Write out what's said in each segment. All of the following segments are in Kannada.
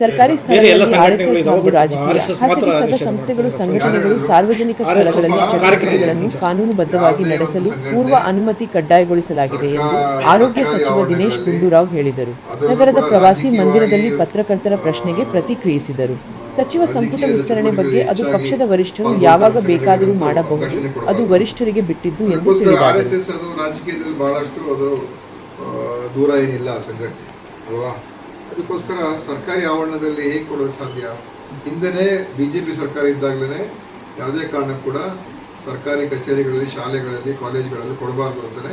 ಸರ್ಕಾರಿ ಸ್ಥಳಗಳಲ್ಲಿ ಹಾಗೂ ರಾಜಕೀಯ ಖಾಸಗಿ ಸಂಘ ಸಂಸ್ಥೆಗಳು ಸಂಘಟನೆಗಳು ಸಾರ್ವಜನಿಕ ಸ್ಥಳಗಳಲ್ಲಿ ಚಟುವಟಿಕೆಗಳನ್ನು ಕಾನೂನುಬದ್ಧವಾಗಿ ನಡೆಸಲು ಪೂರ್ವ ಅನುಮತಿ ಕಡ್ಡಾಯಗೊಳಿಸಲಾಗಿದೆ ಎಂದು ಆರೋಗ್ಯ ಸಚಿವ ದಿನೇಶ್ ಗುಂಡೂರಾವ್ ಹೇಳಿದರು. ನಗರದ ಪ್ರವಾಸಿ ಮಂದಿರದಲ್ಲಿ ಪತ್ರಕರ್ತರ ಪ್ರಶ್ನೆಗೆ ಪ್ರತಿಕ್ರಿಯಿಸಿದರು. ಸಚಿವ ಸಂಪುಟ ವಿಸ್ತರಣೆ ಬಗ್ಗೆ ಅದು ಪಕ್ಷದ ವರಿಷ್ಠರು ಯಾವಾಗ ಬೇಕಾದರೂ ಮಾಡಬಹುದು ಅದು ವರಿಷ್ಠರಿಗೆ ಬಿಟ್ಟಿದ್ದು ಎಂದು ಅದಕ್ಕೋಸ್ಕರ ಅದಕ್ಕೋಸ್ಕರ ಸರ್ಕಾರಿ ಆವರಣದಲ್ಲಿ ಹೇಗೆ ಕೊಡೋದು ಸಾಧ್ಯ? ಹಿಂದೆನೇ ಪಿ ಸರ್ಕಾರ ಇದ್ದಾಗಲೇ ಯಾವುದೇ ಕಾರಣಕ್ಕೂ ಕೂಡ ಸರ್ಕಾರಿ ಕಚೇರಿಗಳಲ್ಲಿ, ಶಾಲೆಗಳಲ್ಲಿ, ಕಾಲೇಜುಗಳಲ್ಲಿ ಕೊಡಬಾರ್ದು ಅಂತಲೇ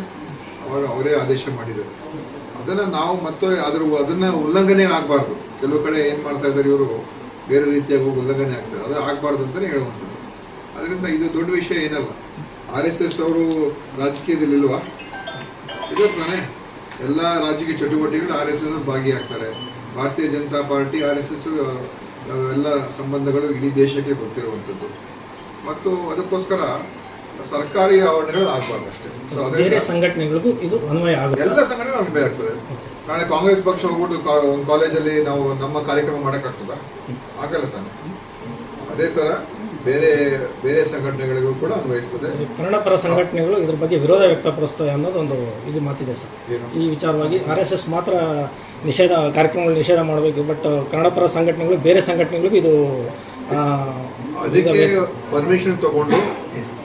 ಅವಾಗ ಅವರೇ ಆದೇಶ ಮಾಡಿದ್ದಾರೆ. ಅದನ್ನು ನಾವು ಮತ್ತೆ ಅದರ ಅದನ್ನು ಉಲ್ಲಂಘನೆ ಆಗಬಾರ್ದು. ಕೆಲವು ಕಡೆ ಏನು ಮಾಡ್ತಾ ಇದ್ದಾರೆ ಇವರು, ಬೇರೆ ರೀತಿಯಾಗಿ ಉಲ್ಲಂಘನೆ ಆಗ್ತದೆ ಅದು ಆಗಬಾರ್ದು ಅಂತಲೇ ಹೇಳುವಂಥದ್ದು. ಅದರಿಂದ ಇದು ದೊಡ್ಡ ವಿಷಯ ಏನಲ್ಲ. ಆರ್ ಎಸ್ ಎಸ್ ಅವರು ರಾಜಕೀಯದಲ್ಲಿಲ್ವಾ? ಇದೆ ತಾನೆ ಎಲ್ಲ ರಾಜಕೀಯ ಚಟುವಟಿಕೆಗಳು R S S ಭಾಗಿಯಾಗ್ತಾರೆ. Bharatiya Janata party R S S ಎಲ್ಲ ಸಂಬಂಧಗಳು ಇಡೀ ದೇಶಕ್ಕೆ ಗೊತ್ತಿರುವಂಥದ್ದು. ಮತ್ತು ಅದಕ್ಕೋಸ್ಕರ ಸರ್ಕಾರಿ ಆವರಣಗಳು ಆಗಬಾರ್ದು ಅಷ್ಟೇ. ಸೊ ಅದೇ ಸಂಘಟನೆಗಳಿಗೂ ಇದು ಅನ್ವಯ ಆಗುತ್ತೆ. ಎಲ್ಲ ಸಂಘಟನೆ ಅನ್ವಯ ಆಗ್ತದೆ. ನಾಳೆ ಕಾಂಗ್ರೆಸ್ ಪಕ್ಷ ಹೋಗ್ಬಿಟ್ಟು ಕಾಲೇಜಲ್ಲಿ ನಾವು ನಮ್ಮ ಕಾರ್ಯಕ್ರಮ ಮಾಡೋಕ್ಕಾಗ್ತದ? ಆಗಲ್ಲ ತಾನೆ. ಅದೇ ಥರ ಬೇರೆ ಬೇರೆ ಸಂಘಟನೆಗಳಿಗೂ ಕೂಡ ಅನ್ವಯಿಸ್ತದೆ. ಕನ್ನಡ ಪರ ಸಂಘಟನೆಗಳು ಇದ್ರ ಬಗ್ಗೆ ವಿರೋಧ ವ್ಯಕ್ತಪಡಿಸ್ತವೆ ಅನ್ನೋದು ಒಂದು ಇದು ಮಾತಿದೆ ಸರ್. ಈ ವಿಚಾರವಾಗಿ ಆರ್ ಎಸ್ ಎಸ್ ಮಾತ್ರ ನಿಷೇಧ ಕಾರ್ಯಕ್ರಮಗಳು ನಿಷೇಧ ಮಾಡಬೇಕು ಬಟ್ ಕನ್ನಡ ಪರ ಸಂಘಟನೆಗಳು ಬೇರೆ ಸಂಘಟನೆಗಳಿಗೂ ಇದು ಅದಕ್ಕೆ ಪರ್ಮಿಷನ್ ತಗೊಂಡು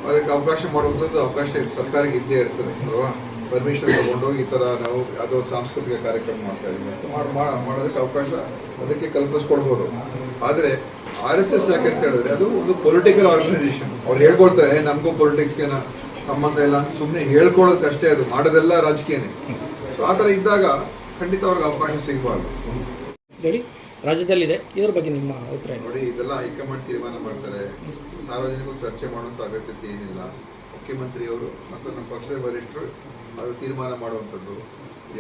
ಅದಕ್ಕೆ ಅವಕಾಶ ಮಾಡುವಂಥದ್ದು ಅವಕಾಶ ಸರ್ಕಾರಕ್ಕೆ ಇದ್ದೇ ಇರ್ತದೆ ಅಲ್ವಾ? ಪರ್ಮಿಷನ್ ತಗೊಂಡು ಈ ಥರ ನಾವು ಯಾವುದೋ ಒಂದು ಸಾಂಸ್ಕೃತಿಕ ಕಾರ್ಯಕ್ರಮ ಮಾಡ್ತಾ ಇದ್ದೀವಿ ಮಾಡೋದಕ್ಕೆ ಅವಕಾಶ ಅದಕ್ಕೆ ಕಲ್ಪಿಸ್ಕೊಡ್ಬೋದು. ಆದರೆ ಆರ್ ಎಸ್ ಎಸ್ ಯಾಕೆ ಅಂತ ಹೇಳಿದ್ರೆ ಅದು ಒಂದು ಪೊಲಿಟಿಕಲ್ ಆರ್ಗನೈಸೇಷನ್ ಅವ್ರು ಹೇಳ್ಕೊಳ್ತಾರೆ ನಮಗೂ ಪೊಲಿಟಿಕ್ಸ್ಗೆ ಸಂಬಂಧ ಇಲ್ಲ ಅಂತ ಸುಮ್ಮನೆ ಹೇಳ್ಕೊಳ್ಳೋದಕ್ಕಷ್ಟೇ ಅದು ಮಾಡೋದೆಲ್ಲ ರಾಜಕೀಯನೇ. ಸೊ ಆ ಥರ ಇದ್ದಾಗ ಖಂಡಿತ ಅವ್ರಿಗೆ ಅವಕಾಶ ಸಿಗಬಾರ್ದು. ಹೇಳಿ ರಾಜ್ಯದಲ್ಲಿದೆ ಇದ್ರ ಬಗ್ಗೆ ನಿಮ್ಮ ಅಭಿಪ್ರಾಯ? ನೋಡಿ ಇದೆಲ್ಲ ಹೈಕಮಾಂಡ್ ತೀರ್ಮಾನ ಮಾಡ್ತಾರೆ. ಸಾರ್ವಜನಿಕರು ಚರ್ಚೆ ಮಾಡುವಂಥ ಅಗತ್ಯತೆ ಏನಿಲ್ಲ. ಮುಖ್ಯಮಂತ್ರಿಯವರು ಮತ್ತು ನಮ್ಮ ಪಕ್ಷದ ವರಿಷ್ಠರು ಅದು ತೀರ್ಮಾನ ಮಾಡುವಂಥದ್ದು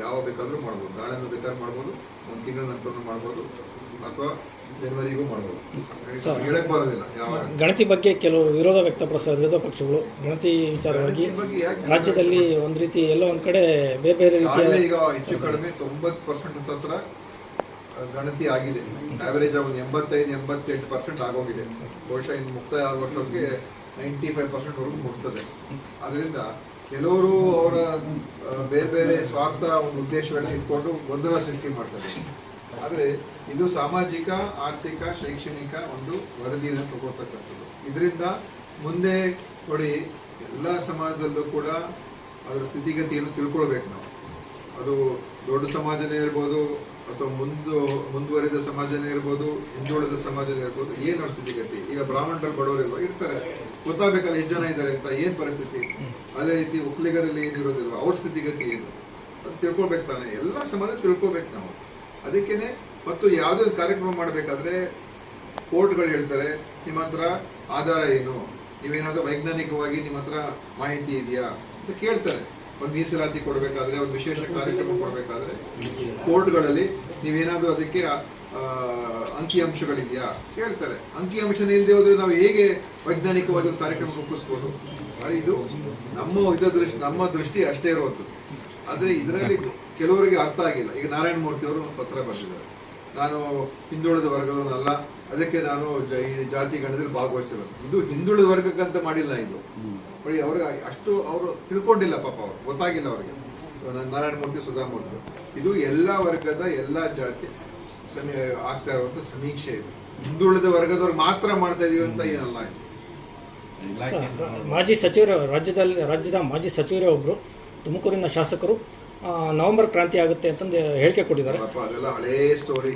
ಯಾವ ಬೇಕಾದರೂ ಮಾಡ್ಬೋದು. ನಾಳೆನೂ ಬೇಕಾದ್ರೂ ಮಾಡ್ಬೋದು. ಒಂದು ತಿಂಗಳ ನಂತರ ಮಾಡ್ಬೋದು. ಅಥವಾ ಜನವರಿಗೂ ಮಾಡ್ಬೋದು. ಹೇಳಕ್ ಬರೋದಿಲ್ಲ ಯಾವಾಗ. ಗಣತಿ ಬಗ್ಗೆ ಕೆಲವು ವಿರೋಧ ವ್ಯಕ್ತಪಡಿಸಿದ ವಿರೋಧ ಪಕ್ಷಗಳು ಗಣತಿ ವಿಚಾರವಾಗಿ ರಾಜ್ಯದಲ್ಲಿ ಒಂದು ರೀತಿ ಎಲ್ಲೋ ಒಂದು ಕಡೆ ಬೇರೆ ಬೇರೆ ರೀತಿಯ ಈಗ ಹೆಚ್ಚು ಕಡಿಮೆ ತೊಂಬತ್ತು ಪರ್ಸೆಂಟ್ ಹತ್ರ ಗಣತಿ ಆಗಿದೆ. ಆವರೇಜ್ ಒಂದು ಎಂಬತ್ತೈದು ಎಂಬತ್ತೆಂಟು ಪರ್ಸೆಂಟ್ ಆಗೋಗಿದೆ. ಬಹುಶಃ ಇನ್ನು ಮುಕ್ತಾಯ ಆಗುವಷ್ಟೊತ್ತಿಗೆ ನೈಂಟಿ ಫೈವ್ ಪರ್ಸೆಂಟ್ವರೆಗೂ ಮುಟ್ತದೆ. ಅದರಿಂದ ಕೆಲವರು ಅವರ ಬೇರೆ ಬೇರೆ ಸ್ವಾರ್ಥ ಒಂದು ಉದ್ದೇಶಗಳನ್ನ ಇಟ್ಕೊಂಡು ಗೊಂದಲ ಸೃಷ್ಟಿ ಮಾಡ್ತಾರೆ. ಆದರೆ ಇದು ಸಾಮಾಜಿಕ, ಆರ್ಥಿಕ, ಶೈಕ್ಷಣಿಕ ಒಂದು ವರದಿಯನ್ನು ತಗೋತಕ್ಕಂಥದ್ದು. ಇದರಿಂದ ಮುಂದೆ ನೋಡಿ, ಎಲ್ಲ ಸಮಾಜದಲ್ಲೂ ಕೂಡ ಅದರ ಸ್ಥಿತಿಗತಿಯನ್ನು ತಿಳ್ಕೊಳ್ಬೇಕು ನಾವು. ಅದು ದೊಡ್ಡ ಸಮಾಜನೇ ಇರ್ಬೋದು, ಅಥವಾ ಮುಂದು, ಮುಂದುವರಿದ ಸಮಾಜನೇ ಇರ್ಬೋದು, ಹಿಂದುಳಿದ ಸಮಾಜನೇ ಇರ್ಬೋದು, ಏನು ಅವ್ರ ಸ್ಥಿತಿಗತಿ? ಈಗ ಬ್ರಾಹ್ಮಣರಲ್ಲಿ ಬಡವರಿಲ್ವ? ಇರ್ತಾರೆ. ಗೊತ್ತಾಗಬೇಕಲ್ಲ ಎಷ್ಟು ಜನ ಇದ್ದಾರೆ ಅಂತ ಏನು ಪರಿಸ್ಥಿತಿ? ಅದೇ ರೀತಿ ಒಕ್ಕಲಿಗರಲ್ಲಿ ಏನಿರೋದಿಲ್ವ ಅವ್ರ ಸ್ಥಿತಿಗತಿ ಏನು? ಅದು ತಿಳ್ಕೊಳ್ಬೇಕು ತಾನೆ. ಎಲ್ಲ ಸಮಾಜ ತಿಳ್ಕೊಬೇಕು ನಾವು. ಅದಕ್ಕೇನೆ ಮತ್ತು ಯಾವುದೇ ಒಂದು ಕಾರ್ಯಕ್ರಮ ಮಾಡಬೇಕಾದ್ರೆ ಕೋರ್ಟ್ಗಳು ಹೇಳ್ತಾರೆ, ನಿಮ್ಮ ಹತ್ರ ಆಧಾರ ಏನು? ನೀವೇನಾದ್ರೂ ವೈಜ್ಞಾನಿಕವಾಗಿ ನಿಮ್ಮ ಹತ್ರ ಮಾಹಿತಿ ಇದೆಯಾ ಅಂತ ಕೇಳ್ತಾರೆ. ಒಂದು ಮೀಸಲಾತಿ ಕೊಡಬೇಕಾದ್ರೆ, ಒಂದು ವಿಶೇಷ ಕಾರ್ಯಕ್ರಮ ಕೊಡಬೇಕಾದ್ರೆ ಕೋರ್ಟ್ಗಳಲ್ಲಿ ನೀವೇನಾದ್ರೂ ಅದಕ್ಕೆ ಅಂಕಿಅಂಶಗಳಿದೆಯಾ ಕೇಳ್ತಾರೆ ಅಂಕಿಅಂಶನೇ ಇಲ್ಲದೆ ಹೋದ್ರೆ ನಾವು ಹೇಗೆ ವೈಜ್ಞಾನಿಕವಾಗಿ ಒಂದು ಕಾರ್ಯಕ್ರಮ ರೂಪಿಸ್ಬೋದು? ಇದು ನಮ್ಮ ಇದ ದೃಷ್ಟಿ ನಮ್ಮ ದೃಷ್ಟಿ ಅಷ್ಟೇ ಇರುವಂಥದ್ದು. ಆದರೆ ಇದರಲ್ಲಿ ಕೆಲವರಿಗೆ ಅರ್ಥ ಆಗಿಲ್ಲ. ಈಗ ನಾರಾಯಣ ಮೂರ್ತಿ ಅವರು ಒಂದು ಪತ್ರ ಬರೆದಿದ್ದಾರೆ. ನಾನು ಹಿಂದುಳಿದ ವರ್ಗದವನಲ್ಲ ಅದಕ್ಕೆ ನಾನು ಜಾತಿ ಗಣದಲ್ಲಿ ಭಾಗವಹಿಸಿರೋದು. ಇದು ಹಿಂದುಳಿದ ವರ್ಗಕ್ಕಂತ ಮಾಡಿಲ್ಲ ಇದು. ನೋಡಿ ಅವ್ರಿಗೆ ಅಷ್ಟು ಅವರು ತಿಳ್ಕೊಂಡಿಲ್ಲ ಪಾಪ ಅವರು. ಗೊತ್ತಾಗಿಲ್ಲ ಅವರಿಗೆ. ನಾರಾಯಣ ಮೂರ್ತಿ ಸುಧಾಮೂರ್ತಿ ಇದು ಎಲ್ಲ ವರ್ಗದ ಎಲ್ಲ ಜಾತಿ ಸಮೀ, ಆಗ್ತಾ ಇರುವಂತ ಸಮೀಕ್ಷೆ ಇದು. ಹಿಂದುಳಿದ ವರ್ಗದವ್ರು ಮಾತ್ರ ಮಾಡ್ತಾ ಇದೀವಿ ಅಂತ ಏನಲ್ಲ ಮಾಜಿ ಸಚಿವರು, ರಾಜ್ಯದಲ್ಲಿ, ರಾಜ್ಯದ ಮಾಜಿ ಸಚಿವರೇ ಒಬ್ರು, ತುಮಕೂರಿನ ಶಾಸಕರು ನವೆಂಬರ್ ಕ್ರಾಂತಿ ಆಗುತ್ತೆ ಅಂತಂದು ಹೇಳಿಕೆ ಕೊಟ್ಟಿದ್ದಾರೆ. ಅದೆಲ್ಲ ಹಳೇ ಸ್ಟೋರಿ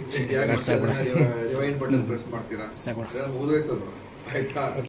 ರಿವೈಂಡ್ ಬಟನ್ ಪ್ರೆಸ್ ಮಾಡ್ತೀರಾ? ಆಯ್ತಾ?